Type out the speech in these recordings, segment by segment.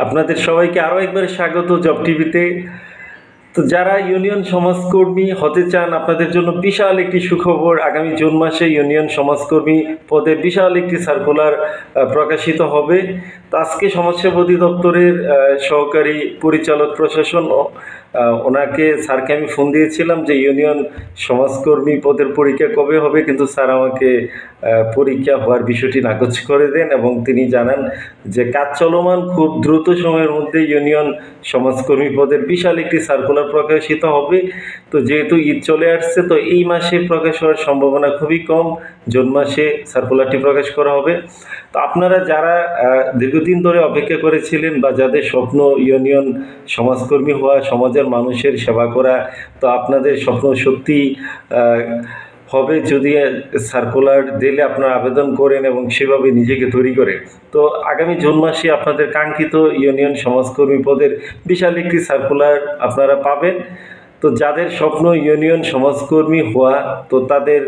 আপনাদের সবাইকে আরও একবার স্বাগত জব টিভিতে। তো যারা ইউনিয়ন সমাজকর্মী হতে চান, আপনাদের জন্য বিশাল একটি সুখবর, আগামী জুন মাসে ইউনিয়ন সমাজকর্মী পদে বিশাল একটি সার্কুলার প্রকাশিত হবে। তো আজকে সমাজসেবা দপ্তরের সহকারী পরিচালক প্রশাসন ওনাকে স্যারকে আমি ফোন দিয়েছিলাম যে ইউনিয়ন সমাজকর্মী পদের পরীক্ষা কবে হবে, কিন্তু স্যার আমাকে পরীক্ষা হওয়ার বিষয়টি নাকচ করে দেন এবং তিনি জানান যে কাজ চলমান খুব দ্রুত সময়ের মধ্যে ইউনিয়ন সমাজকর্মী পদের বিশাল একটি সার্কুলার প্রকাশিত হবে। তো যেহেতু ঈদ চলে আসছে, তো এই মাসে প্রকাশ হওয়ার সম্ভাবনা খুবই কম। জুন মাসে সার্কুলারটি প্রকাশ করা হবে। তো আপনারা যারা দীর্ঘদিন ধরে অপেক্ষা করেছিলেন বা যাদের স্বপ্ন ইউনিয়ন সমাজকর্মী হওয়া সমাজের মানুষের সেবা করা। তো আপনাদের স্বপ্ন সত্যি হবে যদি সার্কুলার দিলে আপনারা আবেদন করেন এবং সেভাবে নিজেকে তৈরি করেন। তো আগামী জুন মাসে আপনাদের কাঙ্ক্ষিত ইউনিয়ন সমাজকর্মী পদের বিশাল একটি সার্কুলার আপনারা পাবেন। তো যাদের স্বপ্ন ইউনিয়ন সমাজকর্মী হওয়া, তো তাদের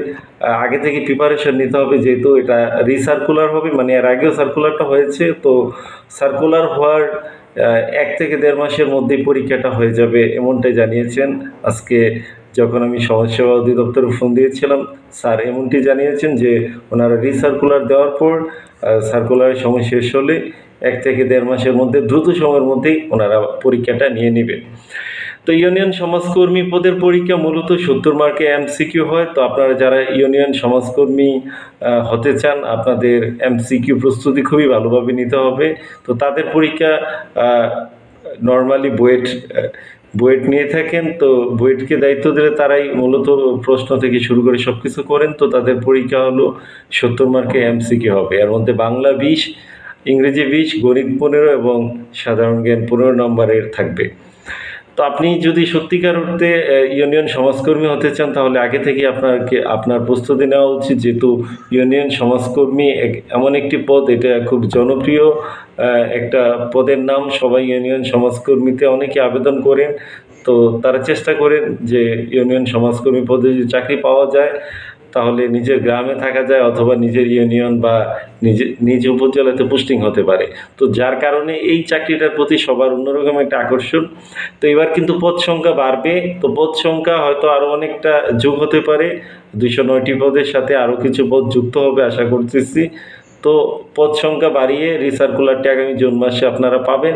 আগে থেকে প্রিপারেশন নিতে হবে যেহেতু এটা রিসার্কুলার হবে মানে এর আগেও সার্কুলারটা হয়েছে। তো সার্কুলার হওয়ার এক থেকে দেড় মাসের মধ্যে পরীক্ষাটা হয়ে যাবে এমনটাই জানিয়েছেন। আজকে যখন আমি সমাজসেবা অধিদপ্তরে ফোন দিয়েছিলাম, স্যার এমনটি জানিয়েছেন যে ওনারা রিসার্কুলার দেওয়ার পর সার্কুলারের সময় শেষ হলে এক থেকে দেড় মাসের মধ্যে, দ্রুত সময়ের মধ্যেই ওনারা পরীক্ষাটা নিয়ে নেবেন। তো ইউনিয়ন সমাজকর্মী পদের পরীক্ষা মূলত সত্তর মার্কে এমসিকিউ হয়। তো আপনারা যারা ইউনিয়ন সমাজকর্মী হতে চান, আপনাদের এমসিকিউ প্রস্তুতি খুবই ভালোভাবে নিতে হবে। তো তাদের পরীক্ষা নর্মালি বুয়েট বুয়েট নিয়ে থাকেন। তো বুয়েটকে দায়িত্ব দিলে তারাই মূলত প্রশ্ন থেকে শুরু করে সব কিছু করেন। তো তাদের পরীক্ষা হলো সত্তর মার্কে এমসিকিউ হবে। এর মধ্যে বাংলা বিশ, ইংরেজি বিশ, গণিত পনেরো এবং সাধারণ জ্ঞান পনেরো নম্বরের থাকবে। তো আপনি যদি সত্যিকার অর্থে ইউনিয়ন সমাজকর্মী হতে চান, তাহলে আগে থেকে আপনাকে, আপনার প্রস্তুতি নেওয়া উচিত, যেহেতু ইউনিয়ন সমাজকর্মী এমন একটি পদ, এটা খুব জনপ্রিয় একটা পদের নাম সবাই ইউনিয়ন সমাজকর্মীতে অনেকে আবেদন করেন। তো তারা চেষ্টা করেন যে ইউনিয়ন সমাজকর্মী পদে যদি চাকরি পাওয়া যায় তাহলে নিজের গ্রামে থাকা যায় অথবা নিজের ইউনিয়ন বা নিজে, নিজ উপজেলাতে পোস্টিং হতে পারে। তো যার কারণে এই চাকরিটার প্রতি সবার অন্যরকম একটা আকর্ষণ। তো এবার কিন্তু পদ সংখ্যা বাড়বে। তো পদ সংখ্যা হয়তো আরও অনেকটা যোগ হতে পারে। দুইশো নয়টি পদের সাথে আরও কিছু পদ যুক্ত হবে আশা করতেছি। তো পদ সংখ্যা বাড়িয়ে রিসার্কুলারটি আগামী জুন মাসে আপনারা পাবেন।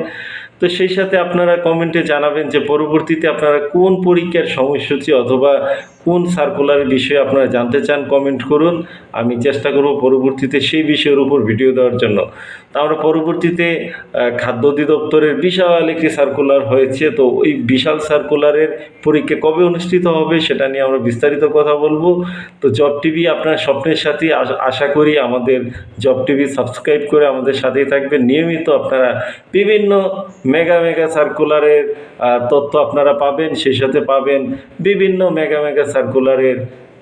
তো সেই সাথে আপনারা কমেন্টে জানাবেন যে পরবর্তীতে আপনারা কোন পরীক্ষার সময়সূচি অথবা কোন সার্কুলারের বিষয়ে আপনারা জানতে চান কমেন্ট করুন। আমি চেষ্টা করব পরবর্তীতে সেই বিষয়ের উপর ভিডিও দেওয়ার জন্য। তা আমরা পরবর্তীতে খাদ্য অধিদপ্তরের বিশাল একটি সার্কুলার হয়েছে। তো ওই বিশাল সার্কুলারের পরীক্ষা কবে অনুষ্ঠিত হবে সেটা নিয়ে আমরা বিস্তারিত কথা বলব। তো জব টিভি আপনার স্বপ্নের সাথে আশা- আশা করি আমাদের জব টিভি সাবস্ক্রাইব করে আমাদের সাথেই থাকবেন। নিয়মিত আপনারা বিভিন্ন মেগা মেগা সার্কুলারের তথ্য আপনারা পাবেন, সেই সাথে পাবেন বিভিন্ন মেগা মেগা সার্কুলারের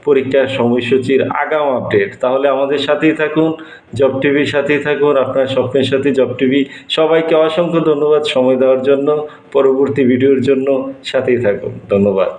পরীক্ষার সময়সূচির আগাম আপডেট তাহলে আমাদের সাথেই থাকুন জব টিভির সাথেই থাকুন, আপনার স্বপ্নের সাথে জব টিভি সবাইকে অসংখ্য ধন্যবাদ সময় দেওয়ার জন্য, পরবর্তী ভিডিওর জন্য সাথেই থাকুন। ধন্যবাদ।